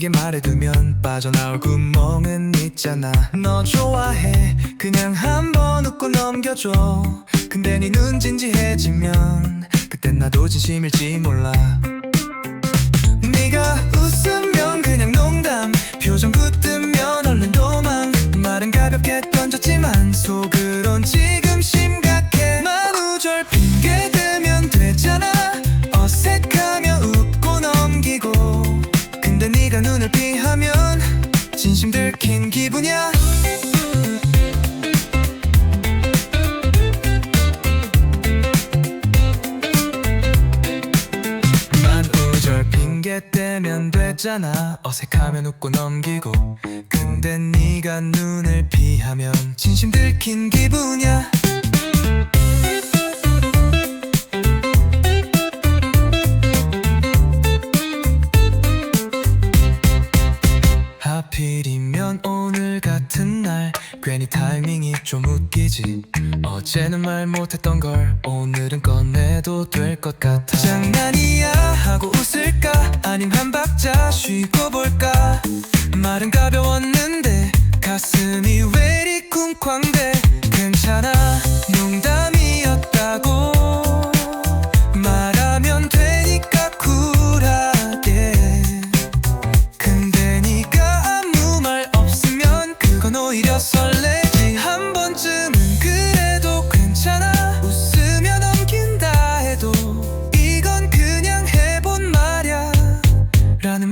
미리게 말해두면 빠져나올 구멍은 있잖아. 너 좋아해. 그냥 한번 웃고 넘겨줘. 근데 네 눈 진지해지면 그땐 나도 진심일지 몰라. 네가 웃으면 그냥 농담. 표정 굳으면 얼른 도망. 말은 가볍게 던졌지만 속으론 지금 심각해. 만우절 핑계 네가 눈을 피하면 진심 들킨 기분이야. 만우절 핑계 대면 되잖아. 어색하면 웃고 넘기고. 근데 네가 눈을 피하면 진심 들킨 기분이야 괜히 타이밍이 좀 웃기지. 어제는 말 못했던 걸 오늘은 꺼내도 될 것 같아. 장난이야 하고 웃을까? 아님 한 박자 쉬고 볼까? 말은 가벼웠는데 가슴이 왜 이리 쿵쾅대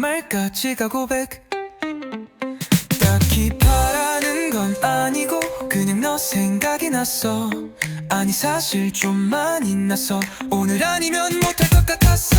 말까 지가 고백 딱히 바라는 건 아니고 그냥 너 생각이 났어. 아니 사실 좀 많이 났어. 오늘 아니면 못할 것 같았어